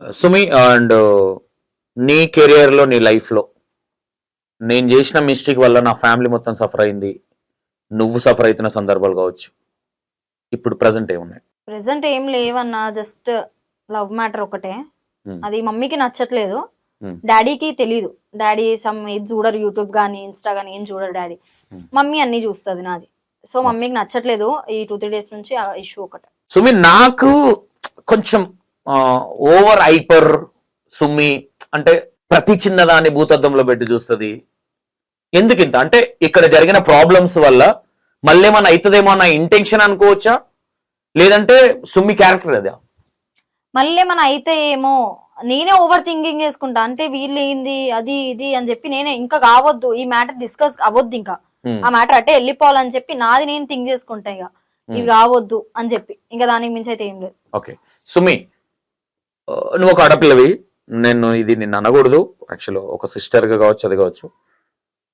సుమి and నీ కెరియర్లో నీ లైఫ్లో నేను చేసిన మిస్టేక్ వల్ల నా ఫ్యామిలీ మొత్తం సఫర్ అయింది. నువ్వు సఫర్ అవుతున్న సందర్భాలు కావచ్చు. ఇప్పుడు ప్రజెంట్ ఏమున్నాయి? ప్రెసెంట్ ఏం లేవన్నా జస్ట్ లవ్ మ్యాటర్ ఒకటే. Hmm. అది మమ్మీకి నచ్చట్లేదు. Hmm. డాడీకి తెలీదు. డాడీ సమ్ ఇది చూడరు యూట్యూబ్ కానీ ఇన్స్టా కానీ ఏం చూడరు డాడీ. Hmm. మమ్మీ అన్ని చూస్తుంది నాది. సో మమ్మీకి నచ్చట్లేదు ఈ టూ త్రీ డేస్ నుంచి ఆ ఇష్యూ ఒకటే. సుమి నాకు కొంచెం ఓవర్ హైపర్ సుమి అంటే ప్రతి చిన్నదాన్ని భూతద్దంలో పెట్టి చూస్తుంది. ఎందుకు ఇంత? అంటే ఇక్కడ జరిగిన ప్రాబ్లమ్స్ వల్ల మళ్ళీ ఏమన్నా అవుతుందేమో అన్న ఇంటెన్షన్ అనుకోవచ్చా? లేదంటే సుమి క్యారెక్టర్ అదా? మళ్ళీ ఏమైనా అయితే ఏమో నేనే ఓవర్ థింకింగ్ చేసుకుంటా. అంటే వీళ్ళు ఏంది అది ఇది అని చెప్పి నేనే ఇంకా కావద్దు. ఈ మ్యాటర్ డిస్కస్ అవ్వద్దు ఇంకా. ఆ మ్యాటర్ అట్టే వెళ్ళిపోవాలని చెప్పి నాది నేను థింక్ చేసుకుంటా ఇక. ఇది కావద్దు అని చెప్పి. ఇంకా దానికి మించి అయితే ఏం లేదు. ఓకే. సుమి నువ్వు ఒక ఆడపిల్లవి. నేను ఇది నిన్ను అనకూడదు. యాక్చువల్ ఒక సిస్టర్గా కావచ్చు అది కావచ్చు.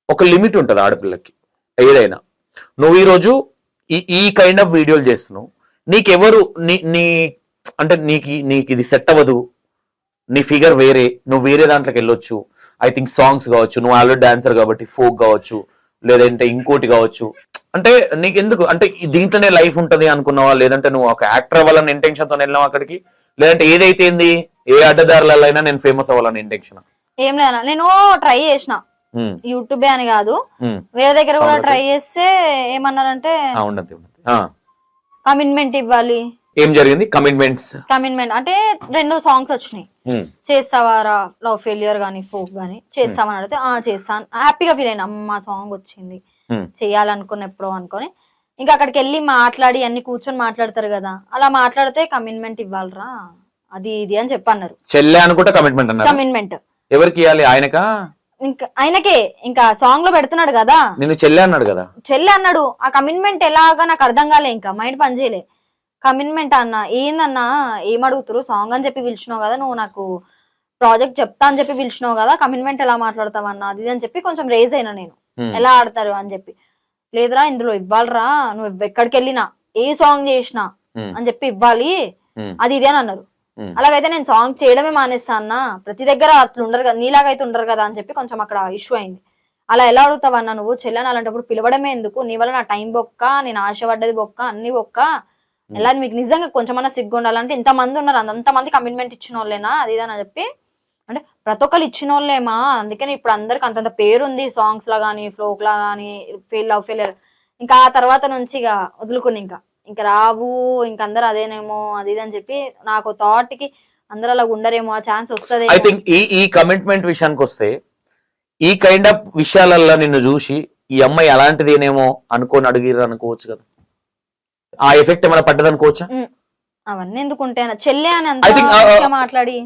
ఒక లిమిట్ ఉంటుంది ఆడపిల్లకి ఏదైనా. నువ్వు ఈరోజు ఈ ఈ కైండ్ ఆఫ్ వీడియోలు చేస్తున్నావు. నీకెవరు నీ నీ అంటే నీకు నీకు ఇది సెట్ అవ్వదు. నీ ఫిగర్ వేరే. నువ్వు వేరే దాంట్లోకి వెళ్ళొచ్చు. ఐ థింక్ సాంగ్స్ కావచ్చు. నువ్వు ఆల్రెడీ డాన్సర్ కాబట్టి ఫోక్ కావచ్చు. లేదంటే ఇంకోటి కావచ్చు. అంటే నీకు ఎందుకు అంటే దీంట్లోనే లైఫ్ ఉంటుంది అనుకున్నావా? లేదంటే నువ్వు ఒక యాక్టర్ అవ్వాలన్న ఇంటెన్షన్తో వెళ్ళినావు అక్కడికి? లేదంటే ఏదైతే ఏంది? ఏ అడ్డదారులైనా నేను ఫేమస్ అవ్వాలని ఇంటెన్షన్ ఏం లేదు నేను ట్రై చేసిన. యూట్యూబే అని కాదు. వేరే దగ్గర కూడా ట్రై చేస్తే ఏమన్నారంటే. కమిట్మెంట్ ఇవ్వాలి. ఏం జరిగింది? కమిట్మెంట్స్ కమిట్మెంట్ అంటే రెండు సాంగ్స్ వచ్చినాయి. చేస్తావారా లవ్ ఫెయిలియర్ గానీ ఫోక్ గానీ. చేస్తామని అడిగితే ఆ చేస్తాను. హ్యాపీగా ఫీల్ అయినా అమ్మ సాంగ్ వచ్చింది. చేయాలనుకున్న ఎప్పుడో అనుకొని ఇంకా అక్కడికి వెళ్ళి మాట్లాడి అన్ని కూర్చొని మాట్లాడతారు కదా. అలా మాట్లాడితే కమిట్మెంట్ ఇవ్వాలరా. అది ఇది అని చెప్పన్నారు. చెల్లె అనుకుంటే కమిట్మెంట్ అన్నారు. కమిట్మెంట్ ఎవరికి ఇవ్వాలి ఆయనకా? ఇంకా ఆయనకే. ఇంకా సాంగ్లో పెడుతున్నాడు కదా. నిన్ను చెల్లె అన్నాడు కదా. చెల్లి అన్నాడు ఆ కమిట్మెంట్ ఎలాగా? నాకు అర్థం కాలే ఇంకా. మైండ్ పనిచేయలే కమిట్మెంట్ అన్న? ఏందన్నా? ఏం అడుగుతారు? సాంగ్ అని చెప్పి పిలిచినావు కదా. నువ్వు నాకు ప్రాజెక్ట్ చెప్తా అని చెప్పి పిలిచినావు కదా. కమిట్మెంట్ ఎలా మాట్లాడతావన్నా? అది అని చెప్పి కొంచెం రేజ్ అయినా నేను. ఎలా ఆడతారు? అని చెప్పి. లేదురా ఇందులో ఇవ్వాలిరా నువ్వు ఎక్కడికి వెళ్ళినా ఏ సాంగ్ చేసినా. అని చెప్పి ఇవ్వాలి. అది ఇదే అని అన్నారు. అలాగైతే నేను సాంగ్ చేయడమే మానేస్తా అన్న. ప్రతి దగ్గర అట్లా ఉండరు కదా నీలాగైతే ఉండరు కదా అని చెప్పి కొంచెం అక్కడ ఇష్యూ అయింది. అలా ఎలా అడుగుతావన్నా నువ్వు? చెల్లెని అలాంటప్పుడు పిలవడమే ఎందుకు? నీ వల్ల నా టైం బొక్క నేను ఆశపడ్డది బొక్క అన్ని బొక్క. ఎలా? మీకు నిజంగా కొంచెమన్నా సిగ్గు ఉండాలంటే ఇంతమంది ఉన్నారు. అంతమంది కమిట్మెంట్ ఇచ్చిన వాళ్ళేనా? అది ఇది అని చెప్పి అంటే ప్రతి ఒక్కరు ఇచ్చిన వాళ్ళేమా అందుకని ఇప్పుడు అందరికి అంతంత పేరు ఉంది సాంగ్స్ లా గానీ ఫ్లోక్ లా గానీ ఫెయిల్ లవ్ ఫెయిలియర్ ఇంకా ఆ తర్వాత నుంచి ఇక వదులుకుని ఇంకా. ఇంకా రావు ఇంకా అందరు అదేనేమో అది ఇది అని చెప్పి నాకు థాట్కి అందరు అలా ఉండరేమో ఆ ఛాన్స్ వస్తుంది ఐ థింక్ ఈ ఈ కమిట్మెంట్ విషయానికి వస్తే ఈ కైండ్ ఆఫ్ విషయాలల్లో నిన్ను చూసి ఈ అమ్మాయి అలాంటిదేనేమో అనుకోని అడిగిర్రు అనుకోవచ్చు కదా. ఆ ఎఫెక్ట్ ఏమైనా పడ్డది అనుకోవచ్చా అవన్నీ ఎందుకు ఉంటాయి చెల్లె అని అంత మాట్లాడి.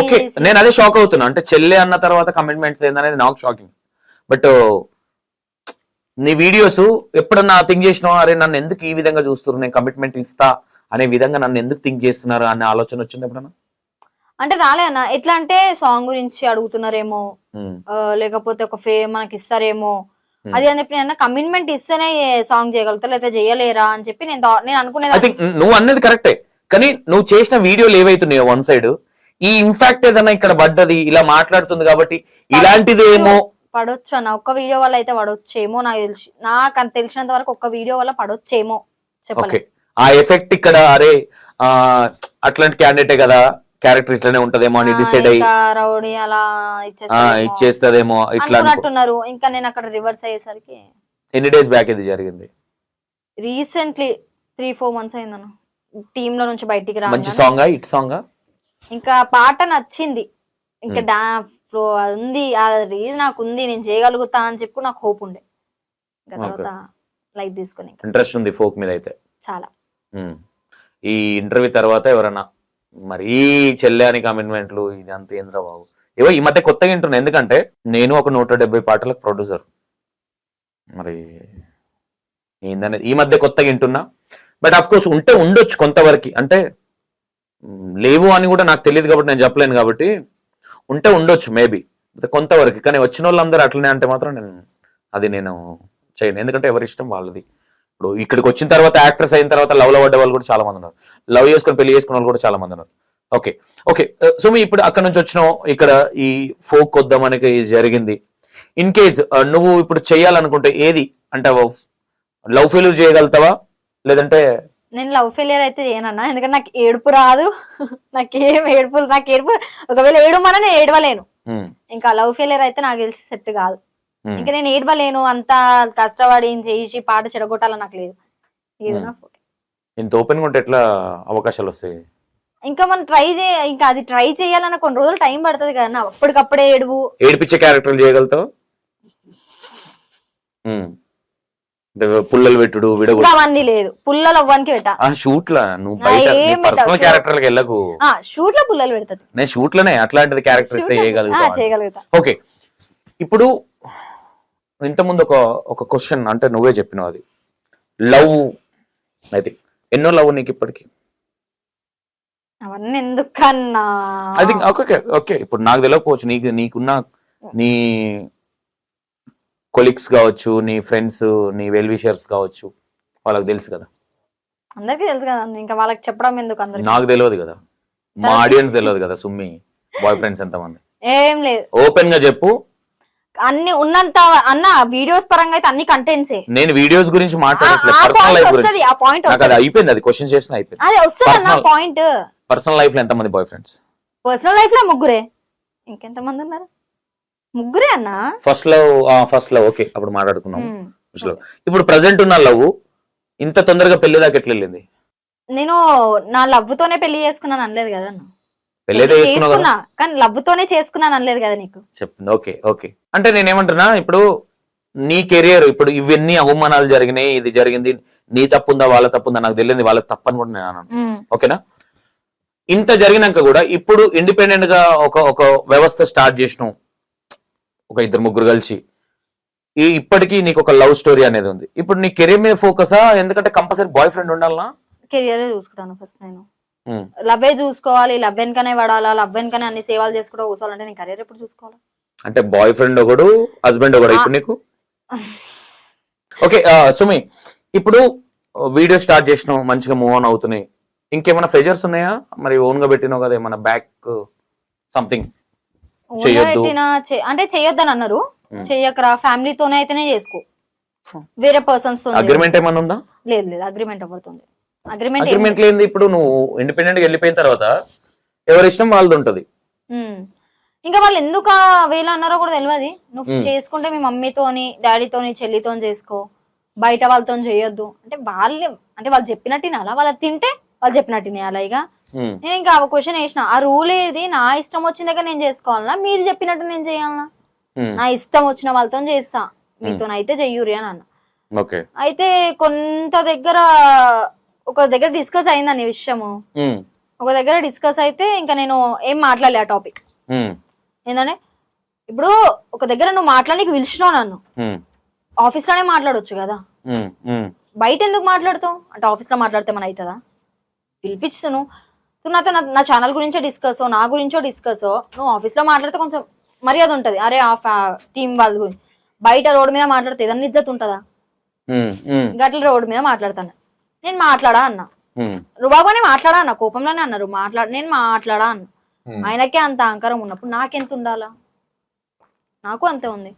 ఓకే నేను అదే షాక్ అవుతున్నా. అంటే చెల్లె అన్న తర్వాత కమిట్మెంట్స్ ఏందనేది నాకు షాకింగ్ బట్ నీ వీడియోస్ ఎప్పుడన్నా థింక్ చేసినావా? అరే నన్ను ఎందుకు ఈ విధంగా చూస్తున్నారు? నేను కమిట్మెంట్ ఇస్తా అనే విధంగా నన్ను ఎందుకు థింక్ చేస్తున్నారు అనే ఆలోచన వచ్చింది ఎప్పుడన్నా? అంటే రాలే అన్న. ఎట్లా అంటే సాంగ్ గురించి అడుగుతున్నారేమో ఆ, లేకపోతే ఒక ఫే మనకి ఇస్తారేమో Hmm. అది అని చెప్పి నేను కమిట్మెంట్ ఇస్తేనే సాంగ్ చేయగలుగుతా లేకపోతే చేయలేరా అని చెప్పి నేను నేను అనుకునేది నువ్వు అన్నది కరెక్టే కానీ నువ్వు చేసిన వీడియోలు ఏవైతున్నాయో వన్ సైడ్ ఈ ఇంపాక్ట్ ఏదైనా ఇక్కడ పడ్డది ఇలా మాట్లాడుతుంది కాబట్టి ఇలాంటిదేమో పడొచ్చు అన్న ఒక్క వీడియో వల్ల అయితే పడొచ్చేమో నాకు తెలిసి నాకు అంత తెలిసినంత వరకు ఒక్క వీడియో వల్ల పడొచ్చేమో చెప్పలేదు ఆ ఎఫెక్ట్ ఇక్కడ అరే ఆ అట్లాంటి క్యాండిడేటే కదా క్యారెక్టర్ ఇట్లానే ఉంటదేమో అని డిసైడ్ అయ్యి రౌడీ అలా ఇచ్చేస్తదేమో ఇట్లా. అనుకున్నట్టున్నారు. ఇంకా నేను అక్కడ రివర్స్ అయ్యేసరికి ఎన్ని డేస్ బ్యాక్ ఇది జరిగింది? రీసెంట్లీ త్రీ ఫోర్ మంత్స్ అయిందన్న. టీమ్లో నుంచి బయటికి మంచి రాగానే. సాంగ్ ఇట్ సాంగ్ ఇంకా పాట నచ్చింది. ఇంకా. డా ఉంది అది నాకు ఉంది నేను చేయగలుగుతా అని చెప్పి నాకు హోప్ ఉండే. ఇంకా Okay. తర్వాత లైట్ తీసుకుని ఇంట్రెస్ట్ ఉంది ఫోక్ మీద అయితే. చాలా. ఈ ఇంటర్వ్యూ తర్వాత ఎవరన్నా మరీ చెల్లె అని కమిట్మెంట్లు ఇదంతా ఏంద్రా బాబు. ఏవో ఈ మధ్య కొత్తగా వింటున్నా ఎందుకంటే నేను ఒక నూట డెబ్బై పాటలకు ప్రొడ్యూసర్ మరి ఏందనేది ఈ మధ్య కొత్తగా వింటున్నా. బట్ ఆఫ్ కోర్స్ ఉంటే ఉండొచ్చు కొంతవరకు. అంటే లేవు అని కూడా నాకు తెలియదు కాబట్టి నేను చెప్పలేను కాబట్టి ఉంటే ఉండొచ్చు మేబీ కొంతవరకు కానీ వచ్చిన వాళ్ళందరూ అట్లనే అంటే మాత్రం నేను అది నేను చేయను. ఎందుకంటే ఎవరి ఇష్టం వాళ్ళది. ఇప్పుడు ఇక్కడికి వచ్చిన తర్వాత యాక్ట్రెస్ అయిన తర్వాత లవ్లో పడ్డ వాళ్ళు కూడా చాలా మంది ఉన్నారు. లవ్ చేసుకొని పెళ్ళి చేసుకున్న వాళ్ళు కూడా చాలా మంది ఉన్నారు. ఓకే. ఓకే. సుమి ఇప్పుడు అక్కడ నుంచి వచ్చినావు. ఇక్కడ ఈ ఫోక్ వద్దాం మనకి జరిగింది. ఇన్ కేస్ నువ్వు ఇప్పుడు చేయాలనుకుంటే ఏది? అంటే లవ్ ఫెయిల్యూర్ చేయగలుగుతావా? లేదంటే నేను లవ్ ఫెయిలియర్ అయితే చేయనన్నా. ఎందుకంటే నాకు ఏడుపు రాదు. నాకేం ఏడుపులు నాకు ఏడుపు. ఒకవేళ ఏడుమన్నా నేను ఏడవలేను. ఇంకా లవ్ ఫెయిలియర్ అయితే నాకు తెలిసి సెట్ కాదు. ఇంకా నేను ఏడవలేను. అంత కష్టపడి చేసి పాట చెడగొట్టాలని నాకు లేదు. ఇంత ఓపెన్ ఎట్లా అవకాశాలు వస్తాయి? ఇంకా మనం ట్రై చేయ ఇంకా అది ట్రై చేయాలన్న కొన్ని రోజులు టైం పడుతుంది కదా అప్పటికప్పుడే ఏడువు. ఏడిపించే క్యారెక్టర్లు చేయగలుగుతావు? పుల్లలు పెట్టుడు విడగొడు అవన్నీ లేదు. పుల్లలు అవ్వడానికి పెట్టా. షూట్ లా నువ్వు బయట పర్సనల్ పెట్టకు. క్యారెక్టర్లకు వెళ్ళకు. షూట్లో పుల్లలు పెడతది. నేను షూట్లోనే అట్లాంటిది క్యారెక్టర్ చేయగలుగుతా. ఓకే. ఇప్పుడు ఇంతకుముందు ఒక ఒక క్వశ్చన్ అంటే నువ్వే చెప్పినావు అది. లవ్ అయితే ఎన్నో లవ్ నీకు ఇప్పటికి? అవన్నీ ఎందుకన్నా? అది ఓకే ఓకే ఇప్పుడు నాకు తెలియకపోవచ్చు నీకు నీకున్న నీ కొలీగ్స్ కావచ్చు నీ ఫ్రెండ్స్ నీ వెల్ విషర్స్ కావచ్చు వాళ్ళకి తెలుసు కదా. అందరికీ తెలుసు కదా ఇంకా వాళ్ళకి చెప్పడం ఎందుకు అందరికి? నాకు తెలియదు కదా. మా ఆడియన్స్ తెలియదు కదా సుమ్మి బాయ్ ఫ్రెండ్స్ ఎంతమంది? ఏం లేదు. ఓపెన్గా చెప్పు. అన్ని ఉన్నంత అన్న వీడియోస్ పరంగా అయితే అన్ని కంటెంట్సే నేను వీడియోస్ గురించి మాట్లాడట్లేదు పర్సనల్ లైఫ్ గురించి. ఆ పాయింట్ నాకు అది అయిపోయింది అది క్వశ్చన్ చేసిన అయిపోయింది. అది వస్తుంది అన్న. పాయింట్ పర్సనల్ లైఫ్లో ఎంతమంది బాయ్ ఫ్రెండ్స్ పర్సనల్ లైఫ్లో ముగ్గురే. ఇంకెంత మంది ఉన్నారు? ముగ్గురే అన్న? ఫస్ట్లో ఫస్ట్లో ఓకే అప్పుడు మాట్లాడుకున్నాం. ఫస్ట్ ఇప్పుడు ప్రజెంట్ ఉన్న లవ్ ఇంత తొందరగా పెళ్ళి దాకా ఎట్లా వెళ్ళింది? నేను నా లవ్ తోనే పెళ్ళి చేసుకున్నాను అనలేదు కదా అన్న. చేసుకున్నా కానీ లవ్ తోనే చేసుకున్నాను అనలేదు కదా నీకు? చెప్తుంది ఓకే ఓకే అంటే నేనేమంటున్నా ఇప్పుడు నీ కెరియర్ ఇప్పుడు ఇవన్నీ అవమానాలు జరిగినాయి ఇది జరిగింది నీ తప్పుందా వాళ్ళ తప్పుందా నాకు తెలియదు వాళ్ళ తప్పని కూడా నేను అన్నాను. ఓకేనా? ఇంత జరిగినాక కూడా ఇప్పుడు ఇండిపెండెంట్గా ఒక ఒక వ్యవస్థ స్టార్ట్ చేసినాం ఒక ఇద్దరు ముగ్గురు కలిసి. ఈ ఇప్పటికీ నీకు ఒక లవ్ స్టోరీ అనేది ఉంది. ఇప్పుడు నీ కెరీర్ మీద ఫోకసా ఎందుకంటే కంపల్సరీ బాయ్ ఫ్రెండ్ ఉండాలనా? కెరియర్ చూసుకుంటాను ఫస్ట్ నేను. లవ్వే చూసుకోవాలి లవ్ వెనకనే పడాలా లవ్ వెనకనే అన్ని సేవలు చేసుకుంటూ కూర్చోవాలంటే నేను కెరియర్ ఎప్పుడు చూసుకోవాలి? అంటే బాయ్ ఫ్రెండ్ ఒకడు హస్బెండ్ ఒకడు ఇప్పుడు నీకు? ఓకే సుమి ఇప్పుడు వీడియో స్టార్ట్ చేసినావు మంచిగా మూవ్ ఆన్ అవుతున్నాయి. ఇంకేమైనా ప్రెజర్స్ ఉన్నాయా? మరి ఓన్గా పెట్టినావు కదా ఏమైనా బ్యాక్ సంథింగ్ అంటే చెయ్యొద్దని అన్నారు. చెయ్యకరా ఫ్యామిలీతోనే అయితేనే చేసుకో. వేరే పర్సన్స్తో అగ్రిమెంట్ ఏమైనా ఉందా? లేదు లేదు అగ్రిమెంట్ అవ్వతుంది అగ్రిమెంట్ అగ్రిమెంట్ లేనిది ఇప్పుడు నువ్వు ఇండిపెండెంట్గా వెళ్ళిపోయిన తర్వాత ఎవరి ఇష్టం వాళ్ళది ఉంటది ఇంకా వాళ్ళు ఎందుకు ఆ వేలు అన్నారో కూడా తెలియదు నువ్వు. చేసుకుంటే మీ మమ్మీతోని డాడీతోని చెల్లితోని చేసుకో. బయట వాళ్ళతో చేయొద్దు. అంటే వాళ్ళే అంటే వాళ్ళు చెప్పినట్టు అలా వాళ్ళు తింటే వాళ్ళు చెప్పినట్టు అలా ఇక? నేను ఇంకా ఒక క్వశ్చన్ వేసిన ఆ రూల్ ఏది? నా ఇష్టం వచ్చిన దగ్గర నేను చేసుకోవాలనా? మీరు చెప్పినట్టు నేను చేయాలనా? ఉమ్, నా ఇష్టం వచ్చిన వాళ్ళతో చేస్తా. మీతో అయితే చెయ్యూరి అని అన్న. అయితే కొంత దగ్గర ఒక దగ్గర డిస్కస్ అయిందని విషయము. ఒక దగ్గర డిస్కస్ అయితే ఇంకా నేను ఏం మాట్లాడలే ఆ టాపిక్ ఏంటంటే ఇప్పుడు ఒక దగ్గర నువ్వు మాట్లాడడానికి పిలిచినావు నన్ను. ఆఫీస్లోనే మాట్లాడొచ్చు కదా. బయట ఎందుకు మాట్లాడతావు? అంటే ఆఫీస్లో మాట్లాడితే మన అవుతుందా? పిలిపించును నాతో నా- ఛానల్ గురించే డిస్కస్ నా గురించో డిస్కస్ నువ్వు ఆఫీస్లో మాట్లాడితే కొంచెం మర్యాద ఉంటది. అరే ఆ టీం వాళ్ళ గురించి బయట రోడ్డు మీద మాట్లాడితే ఏదన్నా ఇజ్జత్ ఉంటుందా? గట్ల రోడ్డు మీద మాట్లాడతాను. నేను మాట్లాడా అన్న? రుబాబానే మాట్లాడా అన్న? కోపంలోనే అన్నారు మాట్లాడ నేను మాట్లాడా అన్న. ఆయనకే అంత అహంకారం ఉన్నప్పుడు నాకెంత ఉండాలా? నాకు అంతే ఉంది.